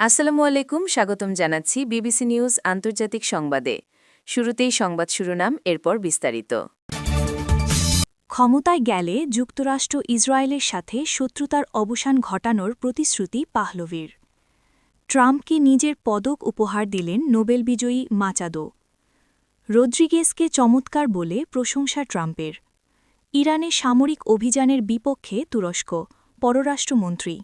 আসসালামু আলাইকুম, স্বাগতম জানাচ্ছি বিবিসি নিউজ আন্তর্জাতিক সংবাদে। শুরুতেই সংবাদ শিরোনাম, এরপর বিস্তারিত। ক্ষমতায় গেলে যুক্তরাষ্ট্র ইসরায়েলের সাথে শত্রুতার অবসান ঘটানোর প্রতিশ্রুতি পাহলভির। ট্রাম্পকে নিজের পদক উপহার দিলেন নোবেল বিজয়ী মাচাদো। রদ্রিগেসকে চমৎকার বলে প্রশংসা ট্রাম্পের। ইরানে সামরিক অভিযানের বিপক্ষে তুরস্ক, পররাষ্ট্রমন্ত্রী।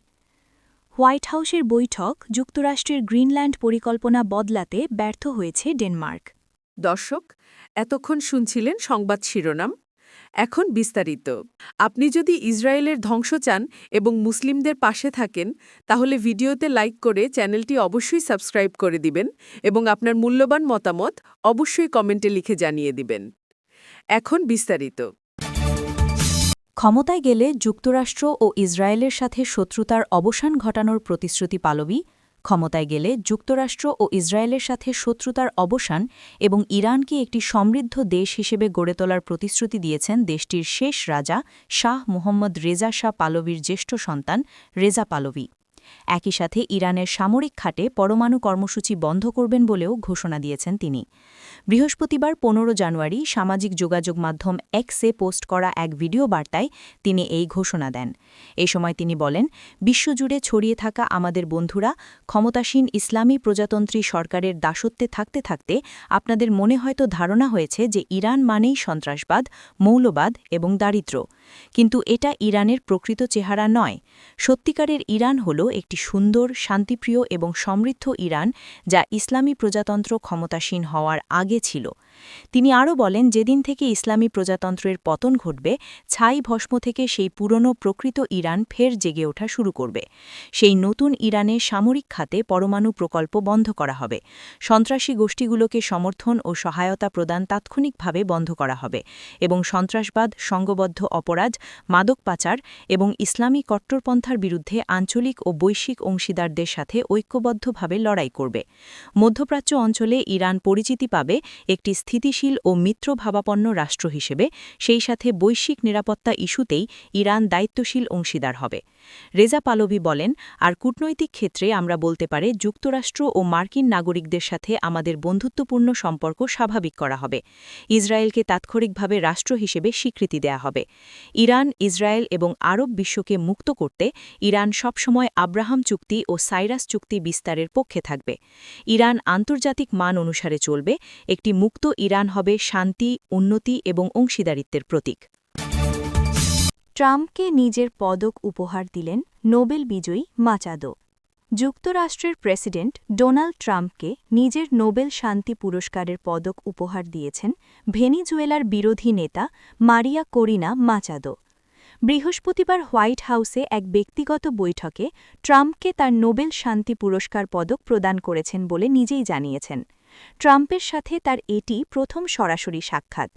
হোয়াইট হাউসের বৈঠক যুক্তরাষ্ট্রের গ্রিনল্যান্ড পরিকল্পনা বদলাতে ব্যর্থ হয়েছে ডেনমার্ক। দর্শক, এতক্ষণ শুনছিলেন সংবাদ শিরোনাম। এখন বিস্তারিত। আপনি যদি ইসরায়েলের ধ্বংস চান এবং মুসলিমদের পাশে থাকেন, তাহলে ভিডিওতে লাইক করে চ্যানেলটি অবশ্যই সাবস্ক্রাইব করে দিবেন এবং আপনার মূল্যবান মতামত অবশ্যই কমেন্টে লিখে জানিয়ে দিবেন। এখন বিস্তারিত। ক্ষমতায় গেলে যুক্তরাষ্ট্র ও ইসরায়েলের সাথে শত্রুতার অবসান ঘটানোর প্রতিশ্রুতি পালবি, ক্ষমতায় গেলে যুক্তরাষ্ট্র ও ইসরায়েলের সাথে শত্রুতার অবসান এবং ইরানকে একটি সমৃদ্ধ দেশ হিসেবে গড়ে তোলার প্রতিশ্রুতি দিয়েছেন দেশটির শেষ রাজা শাহ মোহাম্মদ রেজা শাহ পালবির জ্যেষ্ঠ সন্তান রেজা পালবি একই সাথে ইরানের সামরিক খাটে পরমাণু কর্মসূচি বন্ধ করবেন বলেও ঘোষণা দিয়েছেন তিনি। বৃহস্পতিবার পনেরো জানুয়ারি সামাজিক যোগাযোগ মাধ্যম এক্সে পোস্ট করা এক ভিডিও বার্তায় তিনি এই ঘোষণা দেন। এ সময় তিনি বলেন, বিশ্বজুড়ে ছড়িয়ে থাকা আমাদের বন্ধুরা, ক্ষমতাসীন ইসলামী প্রজাতন্ত্রী সরকারের দাসত্বে থাকতে থাকতে আপনাদের মনে হয়তো ধারণা হয়েছে যে ইরান মানেই সন্ত্রাসবাদ, মৌলবাদ এবং দারিদ্র্য। কিন্তু এটা ইরানের প্রকৃত চেহারা নয়। সত্যিকারের ইরান হল একটি সুন্দর, শান্তিপ্রিয় এবং সমৃদ্ধ ইরান যা ইসলামী প্রজাতন্ত্র ক্ষমতাসীন হওয়ার আগে ছিল। তিনি আরও বলেন, যেদিন থেকে ইসলামী প্রজাতন্ত্রের পতন ঘটবে, ছাই ভস্ম থেকে সেই পুরনো প্রকৃত ইরান ফের জেগে ওঠা শুরু করবে। সেই নতুন ইরানে সামরিক খাতে পরমাণু প্রকল্প বন্ধ করা হবে। সন্ত্রাসী গোষ্ঠীগুলোকে সমর্থন ও সহায়তা প্রদান তাৎক্ষণিকভাবে বন্ধ করা হবে এবং সন্ত্রাসবাদ সঙ্গবদ্ধ অপরাধ, মাদক পাচার এবং ইসলামী কট্টরপন্থার বিরুদ্ধে আঞ্চলিক ও বৈশ্বিক অংশীদারদের সাথে ঐক্যবদ্ধভাবে লড়াই করবে। মধ্যপ্রাচ্য অঞ্চলে ইরান পরিচিতি পাবে একটি স্থিতিশীল ও মিত্রভাবাপন্ন রাষ্ট্র হিসেবে, সেই সাথে বৈশ্বিক নিরাপত্তা ইস্যুতেই ইরান দায়িত্বশীল অংশীদার হবে। রেজা পালভি বলেন, আর কূটনৈতিক ক্ষেত্রে আমরা বলতে পারে যুক্তরাষ্ট্র ও মার্কিন নাগরিকদের সাথে আমাদের বন্ধুত্বপূর্ণ সম্পর্ক স্বাভাবিক করা হবে। ইসরায়েলকে তাৎক্ষণিকভাবে রাষ্ট্র হিসেবে স্বীকৃতি দেয়া হবে। ইরান, ইসরায়েল এবং আরব বিশ্বকে মুক্ত করতে ইরান সবসময় আব্রাহাম চুক্তি ও সাইরাস চুক্তি বিস্তারের পক্ষে থাকবে। ইরান আন্তর্জাতিক মান অনুসারে চলবে। একটি মুক্ত ইরান হবে শান্তি, উন্নতি এবং অংশীদারিত্বের প্রতীক। ট্রাম্পকে নিজের পদক উপহার দিলেন নোবেল বিজয়ী মাচাদো। যুক্তরাষ্ট্রের প্রেসিডেন্ট ডোনাল্ড ট্রাম্পকে নিজের নোবেল শান্তি পুরস্কারের পদক উপহার দিয়েছেন ভেনিজুয়েলার বিরোধী নেতা মারিয়া করিনা মাচাদো। বৃহস্পতিবার হোয়াইট হাউসে এক ব্যক্তিগত বৈঠকে ট্রাম্পকে তার নোবেল শান্তি পুরস্কার পদক প্রদান করেছেন বলে নিজেই জানিয়েছেন। ট্রাম্পের সাথে তার এটি প্রথম সরাসরি সাক্ষাৎ।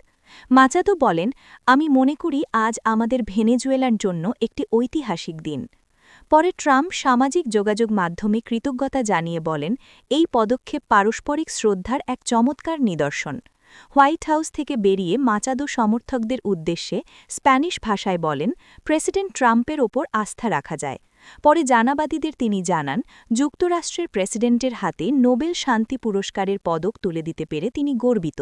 মাচাদো বলেন, আমি মনে করি আজ আমাদের ভেনেজুয়েলার জন্য একটি ঐতিহাসিক দিন। পরে ট্রাম্প সামাজিক যোগাযোগ মাধ্যমে কৃতজ্ঞতা জানিয়ে বলেন, এই পদক্ষেপ পারস্পরিক শ্রদ্ধার এক চমৎকার নিদর্শন। হোয়াইট হাউস থেকে বেরিয়ে মাচাদো সমর্থকদের উদ্দেশ্যে স্প্যানিশ ভাষায় বলেন, প্রেসিডেন্ট ট্রাম্পের ওপর আস্থা রাখা যায়। পরে জানাবাদীদের তিনি জানান, যুক্তরাষ্ট্রের প্রেসিডেন্টের হাতে নোবেল শান্তি পুরস্কারের পদক তুলে দিতে পেরে তিনি গর্বিত।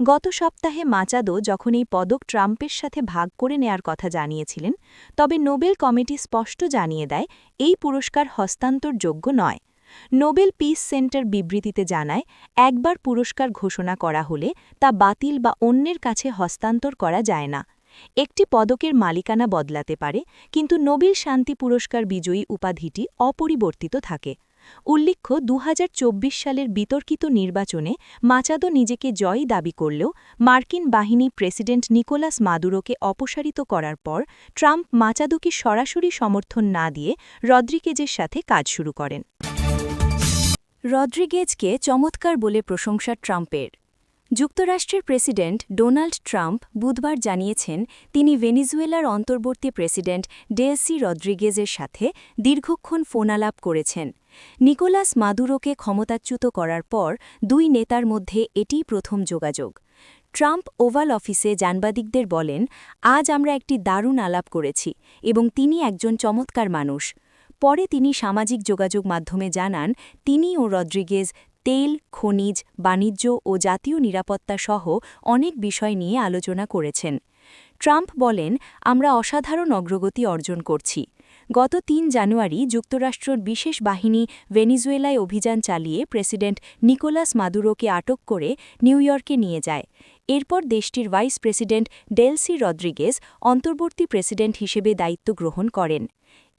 গত সপ্তাহে মাচাদো যখন এই পদক ট্রাম্পের সাথে ভাগ করে নেয়ার কথা জানিয়েছিলেন, তবে নোবেল কমিটি স্পষ্ট জানিয়ে দেয় এই পুরস্কার হস্তান্তরযোগ্য নয়। নোবেল পিস সেন্টার বিবৃতিতে জানায়, একবার পুরস্কার ঘোষণা করা হলে তা বাতিল বা অন্যের কাছে হস্তান্তর করা যায় না। একটি পদকের মালিকানা বদলাতে পারে, কিন্তু নোবেল শান্তি পুরস্কার বিজয়ী উপাধিটি অপরিবর্তিত থাকে। উল্লেখ্য দু হাজার চব্বিশ সালের বিতর্কিত নির্বাচনে মাচাদো নিজেকে জয়ী দাবি করলেও মার্কিন বাহিনী প্রেসিডেন্ট নিকোলাস মাদুরোকে অপসারিত করার পর ট্রাম্প মাচাদোকে সরাসরি সমর্থন না দিয়ে রদ্রিগেজের সাথে কাজ শুরু করেন। রদ্রিগেজকে চমৎকার বলে প্রশংসা ট্রাম্পের। যুক্তরাষ্ট্রের প্রেসিডেন্ট ডোনাল্ড ট্রাম্প বুধবার জানিয়েছেন, তিনি ভেনিজুয়েলার অন্তর্বর্তী প্রেসিডেন্ট ডেলসি রদ্রিগেজের সাথে দীর্ঘক্ষণ ফোনালাপ করেছেন। নিকোলাস মাদুরোকে ক্ষমতাচ্যুত করার পর দুই নেতার মধ্যে এটিই প্রথম যোগাযোগ। ট্রাম্প ওভাল অফিসে জানবাদিকদের বলেন, আজ আমরা একটি দারুণ আলাপ করেছি এবং তিনি একজন চমৎকার মানুষ। পরে তিনি সামাজিক যোগাযোগ মাধ্যমে জানান, তিনি ও রদ্রিগেজ, তেল, খনিজ, বাণিজ্য ও জাতীয় নিরাপত্তা সহ অনেক বিষয় নিয়ে আলোচনা করেছেন। ট্রাম্প বলেন, আমরা অসাধারণ অগ্রগতি অর্জন করছি। গত তিন জানুয়ারি যুক্তরাষ্ট্রের বিশেষ বাহিনী ভেনিজুয়েলায় অভিযান চালিয়ে প্রেসিডেন্ট নিকোলাস মাদুরোকে আটক করে নিউ ইয়র্কে নিয়ে যায়। এরপর দেশটির ভাইস প্রেসিডেন্ট ডেলসি রদ্রিগেজ অন্তর্বর্তী প্রেসিডেন্ট হিসেবে দায়িত্ব গ্রহণ করেন।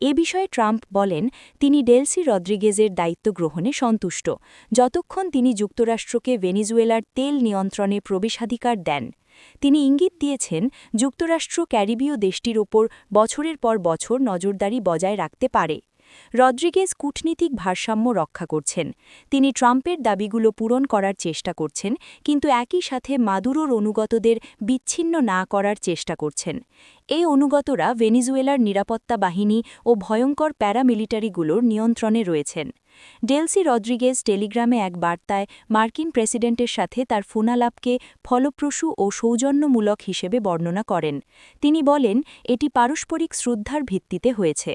এ বিষয়ে ট্রাম্প বলেন, তিনি ডেলসি রদ্রিগেজের দায়িত্ব গ্রহণে সন্তুষ্ট। যতক্ষণ তিনি যুক্তরাষ্ট্রকে ভেনিজুয়েলার তেল নিয়ন্ত্রণে প্রবেশাধিকার দেন। তিনি ইঙ্গিত দিয়েছেন, যুক্তরাষ্ট্র ক্যারিবীয় দেশটির ওপর বছরের পর বছর নজরদারি বজায় রাখতে পারে। রদ্রিগেজ কূটনীতিক ভারসাম্য রক্ষা করছেন। তিনি ট্রাম্পের দাবিগুলো পূরণ করার চেষ্টা করছেন, কিন্তু একই সাথে মাদুরোর অনুগতদের বিচ্ছিন্ন না করার চেষ্টা করছেন। এই অনুগতরা ভেনিজুয়েলার নিরাপত্তা বাহিনী ও ভয়ঙ্কর প্যারামিলিটারিগুলোর নিয়ন্ত্রণে রয়েছেন। ডেলসি রদ্রিগেজ টেলিগ্রামে এক বার্তায় মার্কিন প্রেসিডেন্টের সাথে তার ফোনালাপকে ফলপ্রসূ ও সৌজন্যমূলক হিসেবে বর্ণনা করেন। তিনি বলেন, এটি পারস্পরিক শ্রদ্ধার ভিত্তিতে হয়েছে।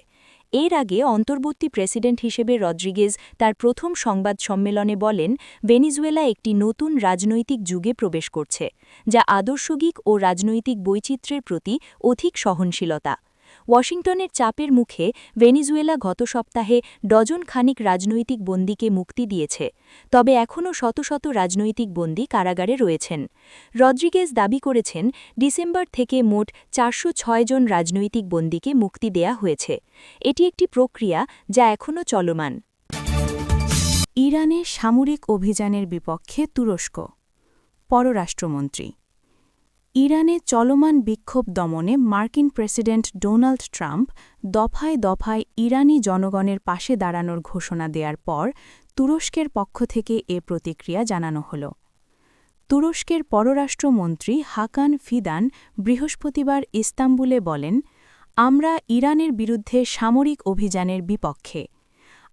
এর আগে অন্তর্বর্তী প্রেসিডেন্ট হিসেবে রদ্রিগেজ তার প্রথম সংবাদ সম্মেলনে বলেন, ভেনিজুয়েলা একটি নতুন রাজনৈতিক যুগে প্রবেশ করছে, যা আদর্শগিক ও রাজনৈতিক বৈচিত্র্যের প্রতি অধিক সহনশীলতা। ওয়াশিংটনের চাপের মুখে ভেনিজুয়েলা গত সপ্তাহে ডজন খানিক রাজনৈতিক বন্দীকে মুক্তি দিয়েছে, তবে এখনও শত শত রাজনৈতিক বন্দী কারাগারে রয়েছেন। রদ্রিগেজ দাবি করেছেন, ডিসেম্বর থেকে মোট চারশো ছয় জন রাজনৈতিক বন্দীকে মুক্তি দেয়া হয়েছে। এটি একটি প্রক্রিয়া যা এখনও চলমান। ইরানে সামরিক অভিযানের বিপক্ষে তুরস্ক, পররাষ্ট্রমন্ত্রী। ইরানে চলমান বিক্ষোভ দমনে মার্কিন প্রেসিডেন্ট ডোনাল্ড ট্রাম্প দফায় দফায় ইরানি জনগণের পাশে দাঁড়ানোর ঘোষণা দেওয়ার পর তুরস্কের পক্ষ থেকে এ প্রতিক্রিয়া জানানো হল। তুরস্কের পররাষ্ট্রমন্ত্রী হাকান ফিদান বৃহস্পতিবার ইস্তাম্বুলে বলেন, আমরা ইরানের বিরুদ্ধে সামরিক অভিযানের বিপক্ষে।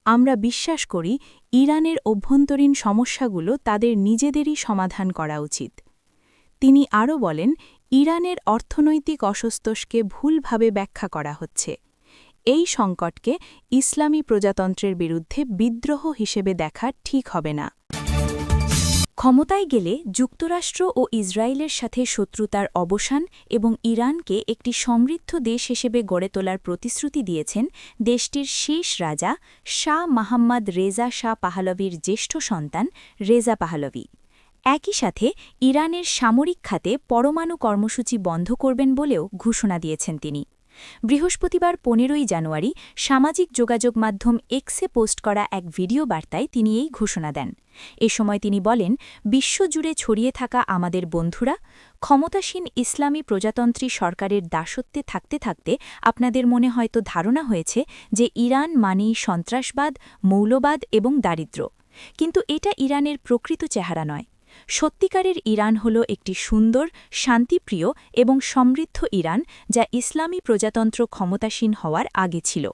আমরা বিশ্বাস করি ইরানের অভ্যন্তরীণ সমস্যাগুলো তাদের নিজেদেরই সমাধান করা উচিত। তিনি আরও বলেন, ইরানের অর্থনৈতিক অসন্তোষকে ভুলভাবে ব্যাখ্যা করা হচ্ছে। এই সংকটকে ইসলামী প্রজাতন্ত্রের বিরুদ্ধে বিদ্রোহ হিসেবে দেখা ঠিক হবে না। ক্ষমতায় গেলে যুক্তরাষ্ট্র ও ইসরায়েলের সাথে শত্রুতার অবসান এবং ইরানকে একটি সমৃদ্ধ দেশ হিসেবে গড়ে তোলার প্রতিশ্রুতি দিয়েছেন দেশটির শেষ রাজা শাহ মাহম্মদ রেজা শাহ পাহালভির জ্যেষ্ঠ সন্তান রেজা পাহলভি। একই সাথে ইরানের সামরিক খাতে পরমাণু কর্মসূচি বন্ধ করবেন বলেও ঘোষণা দিয়েছেন তিনি। বৃহস্পতিবার পনেরোই জানুয়ারি সামাজিক যোগাযোগ মাধ্যম এক্সে পোস্ট করা এক ভিডিও বার্তায় তিনি এই ঘোষণা দেন। এ সময় তিনি বলেন, বিশ্বজুড়ে ছড়িয়ে থাকা আমাদের বন্ধুরা, ক্ষমতাসীন ইসলামী প্রজাতন্ত্রী সরকারের দাসত্বে থাকতে থাকতে আপনাদের মনে হয়তো ধারণা হয়েছে যে ইরান মানেই সন্ত্রাসবাদ, মৌলবাদ এবং দারিদ্র্য। কিন্তু এটা ইরানের প্রকৃত চেহারা নয়। সত্যিকারের ইরান হল একটি সুন্দর, শান্তিপ্রিয় এবং সমৃদ্ধ ইরান যা ইসলামী প্রজাতন্ত্র ক্ষমতাসীন হওয়ার আগে ছিল।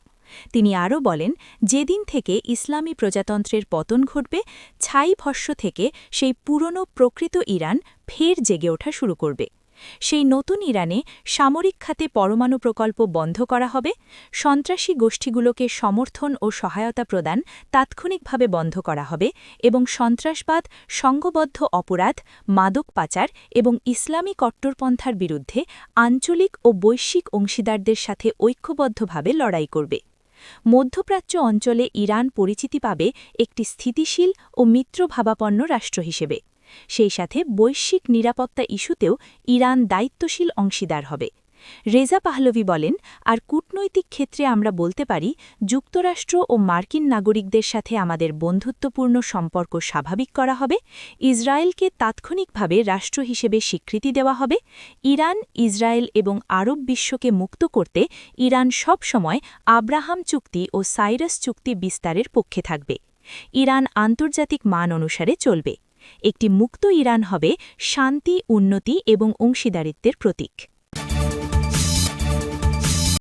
তিনি আরও বলেন, যেদিন থেকে ইসলামী প্রজাতন্ত্রের পতন ঘটবে, ছাই ভস্য থেকে সেই পুরনো প্রকৃত ইরান ফের জেগে ওঠা শুরু করবে। সেই নতুন ইরানে সামরিক খাতে পরমাণু প্রকল্প বন্ধ করা হবে, সন্ত্রাসী গোষ্ঠীগুলোকে সমর্থন ও সহায়তা প্রদান তাৎক্ষণিকভাবে বন্ধ করা হবে এবং সন্ত্রাসবাদ সংঘবদ্ধ অপরাধ, মাদক পাচার এবং ইসলামী কট্টরপন্থার বিরুদ্ধে আঞ্চলিক ও বৈশ্বিক অংশীদারদের সাথে ঐক্যবদ্ধভাবে লড়াই করবে। মধ্যপ্রাচ্য অঞ্চলে ইরান পরিচিতি পাবে একটি স্থিতিশীল ও মিত্রভাবাপন্ন রাষ্ট্র হিসেবে। সেই সাথে বৈশ্বিক নিরাপত্তা ইস্যুতেও ইরান দায়িত্বশীল অংশীদার হবে। রেজা পাহলভি বলেন, আর কূটনৈতিক ক্ষেত্রে আমরা বলতে পারি, যুক্তরাষ্ট্র ও মার্কিন নাগরিকদের সাথে আমাদের বন্ধুত্বপূর্ণ সম্পর্ক স্বাভাবিক করা হবে, ইসরায়েলকে তাৎক্ষণিকভাবে রাষ্ট্র হিসেবে স্বীকৃতি দেওয়া হবে, ইরান, ইসরায়েল এবং আরব বিশ্বকে মুক্ত করতে ইরান সব সময় আব্রাহাম চুক্তি ও সাইরাস চুক্তি বিস্তারের পক্ষে থাকবে। ইরান আন্তর্জাতিক মান অনুসারে চলবে। একটি মুক্ত ইরান হবে শান্তি উন্নতি এবং অংশীদারিত্বের প্রতীক।